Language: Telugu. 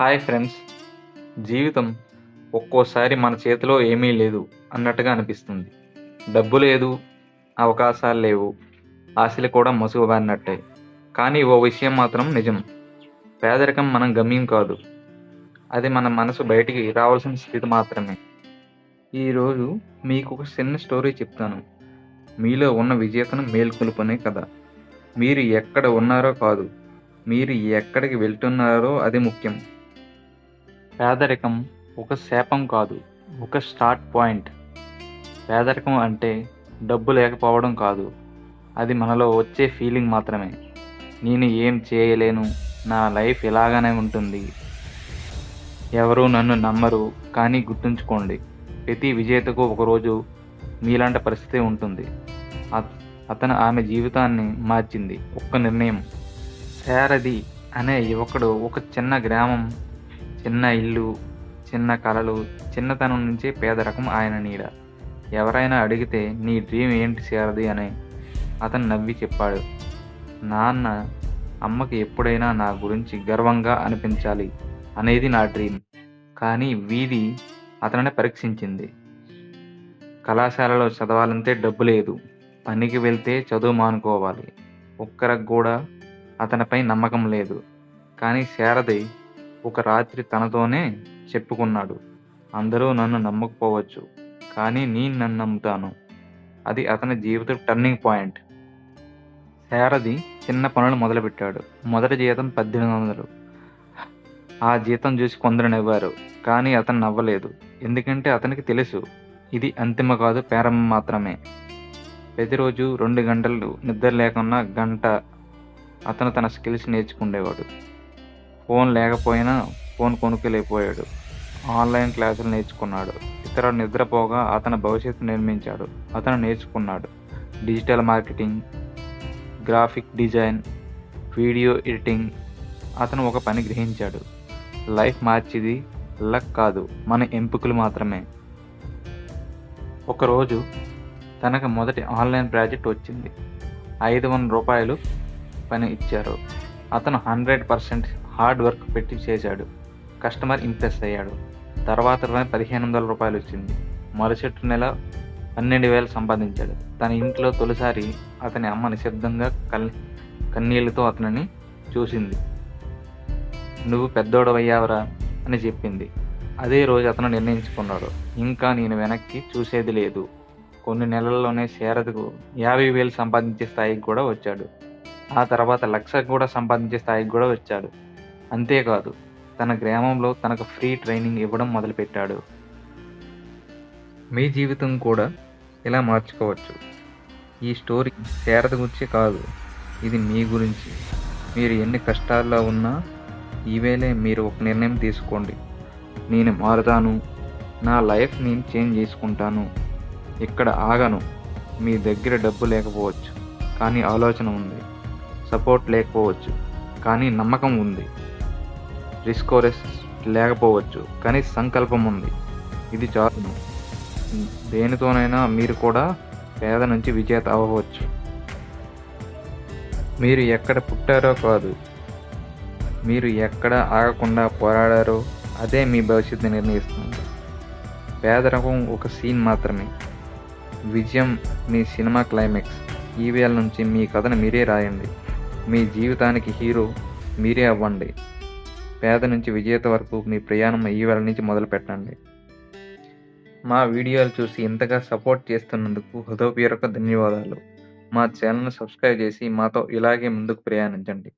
Hi friends. జీవితం ఒక్కోసారి మన చేతిలో ఏమీ లేదు అన్నట్టుగా అనిపిస్తుంది. డబ్బు లేదు అవకాశాలు లేవు ఆశలు కూడా మసుగుబారినట్టే. కానీ ఓ విషయం మాత్రం నిజం. పేదరికం మనం గమ్యం కాదు. అది మన మనసు బయటికి రావాల్సిన స్థితి మాత్రమే. ఈరోజు మీకు ఒక చిన్న స్టోరీ చెప్తాను. మీలో ఉన్న విజేతను మేల్కొల్పనే కదా మీరు ఎక్కడ ఉన్నారో కాదు. మీరు ఎక్కడికి వెళ్తున్నారో అది ముఖ్యం. పేదరికం ఒక శాపం కాదు ఒక స్టార్ట్ పాయింట్. పేదరికం అంటే డబ్బు లేకపోవడం కాదు అది మనలో వచ్చే ఫీలింగ్ మాత్రమే. నేను ఏం చేయలేను నా లైఫ్ ఇలాగానే ఉంటుంది. ఎవరు నన్ను నమ్మరు కానీ గుర్తుంచుకోండి ప్రతి విజేతకు ఒకరోజు మీలాంటి పరిస్థితి ఉంటుంది. అతను ఆమె జీవితాన్ని మార్చింది ఒక్క నిర్ణయం. శారది అనే యువకుడు ఒక చిన్న గ్రామం చిన్న ఇల్లు చిన్న కలలు చిన్నతనం నుంచే పేదరకం ఆయన నీడ. ఎవరైనా అడిగితే నీ డ్రీమ్ ఏంటి చేరది అని అతను నవ్వి చెప్పాడు. నాన్న అమ్మకి ఎప్పుడైనా నా గురించి గర్వంగా అనిపించాలి అనేది నా డ్రీమ్ కానీ వీధి అతనిని పరీక్షించింది. కళాశాలలో చదవాలంటే డబ్బు లేదు. పనికి వెళ్తే చదువు మానుకోవాలి. ఒక్కరికి కూడా అతనిపై నమ్మకం లేదు. కానీ శారది ఒక రాత్రి తనతోనే చెప్పుకున్నాడు. అందరూ నన్ను నమ్మకపోవచ్చు కానీ నేను నన్ను నమ్ముతాను. అది అతని జీవిత టర్నింగ్ పాయింట్ శారది చిన్న పనులు మొదలుపెట్టాడు. మొదటి జీతం పద్దెనిమిది వందలు. ఆ జీతం చూసి కొందరు నవ్వారు కానీ అతను నవ్వలేదు. ఎందుకంటే అతనికి తెలుసు ఇది అంతిమ కాదు ప్రారంభం మాత్రమే. ప్రతిరోజు రెండు గంటలు నిద్ర లేకున్నా గంట అతను తన స్కిల్స్ నేర్చుకునేవాడు ఫోన్ లేకపోయినా ఫోన్ కొనుక్కోలేకపోయాడు ఆన్లైన్ క్లాసులు నేర్చుకున్నాడు. ఇతర నిద్రపోగా అతని భవిష్యత్తు నిర్మించాడు. అతను నేర్చుకున్నాడు. Digital marketing graphic design video editing. అతను ఒక పని గ్రహించాడు. లైఫ్ మార్చిది లక్ కాదు మన ఎంపికలు మాత్రమే. ఒకరోజు తనకు మొదటి ఆన్లైన్ ప్రాజెక్ట్ వచ్చింది. ఐదు వందల రూపాయలు పని ఇచ్చారు. అతను హండ్రెడ్ పర్సెంట్ హార్డ్ వర్క్ పెట్టి చేశాడు. కస్టమర్ ఇంప్రెస్ అయ్యాడు. తర్వాత పదిహేను వందల రూపాయలు వచ్చింది. మరుసటి నెల పన్నెండు వేలు సంపాదించాడు. తన ఇంట్లో తొలిసారి అతని అమ్మ నిశ్శబ్దంగా కల్ కన్నీళ్ళతో అతనిని చూసింది. నువ్వు పెద్దోడవయ్యావరా అని చెప్పింది. అదే రోజు అతను నిర్ణయించుకున్నాడు. ఇంకా నేను వెనక్కి చూసేది లేదు. కొన్ని నెలల్లోనే శారదకు యాభై వేలు సంపాదించే స్థాయికి కూడా వచ్చాడు. ఆ తర్వాత లక్ష కూడా సంపాదించే స్థాయికి కూడా వచ్చాడు. అంతేకాదు తన గ్రామంలో తనకు ఫ్రీ ట్రైనింగ్ ఇవ్వడం మొదలుపెట్టాడు. మీ జీవితం కూడా ఇలా మార్చుకోవచ్చు. ఈ స్టోరీ శారద గురించి కాదు ఇది మీ గురించి. మీరు ఎన్ని కష్టాల్లో ఉన్నా ఈవేళే మీరు ఒక నిర్ణయం తీసుకోండి. నేను మారుతాను నా లైఫ్ నేను చేంజ్ చేసుకుంటాను. ఇక్కడ ఆగను మీ దగ్గర డబ్బు లేకపోవచ్చు కానీ ఆలోచన ఉంది సపోర్ట్ లేకపోవచ్చు కానీ నమ్మకం ఉంది. రిస్కోరెస్ లేకపోవచ్చు కానీ సంకల్పం ఉంది. ఇది చాలు. దేనితోనైనా మీరు కూడా పేద నుంచి విజేత అవ్వవచ్చు మీరు ఎక్కడ పుట్టారో కాదు. మీరు ఎక్కడ ఆగకుండా పోరాడారో అదే మీ భవిష్యత్తు నిర్ణయిస్తుంది. పేదరకం ఒక సీన్ మాత్రమే. విజయం మీ సినిమా క్లైమాక్స్. ఈవేళ నుంచి మీ కథను మీరే రాయండి. మీ జీవితానికి హీరో మీరే అవ్వండి. పేద నుంచి విజేత వరకు మీ ప్రయాణం ఈవేళ నుంచి మొదలు పెట్టండి. మా వీడియోలు చూసి ఇంతగా సపోర్ట్ చేస్తున్నందుకు హృదయపూర్వక ధన్యవాదాలు. మా ఛానల్ను సబ్స్క్రైబ్ చేసి మాతో ఇలాగే ముందుకు ప్రయాణించండి.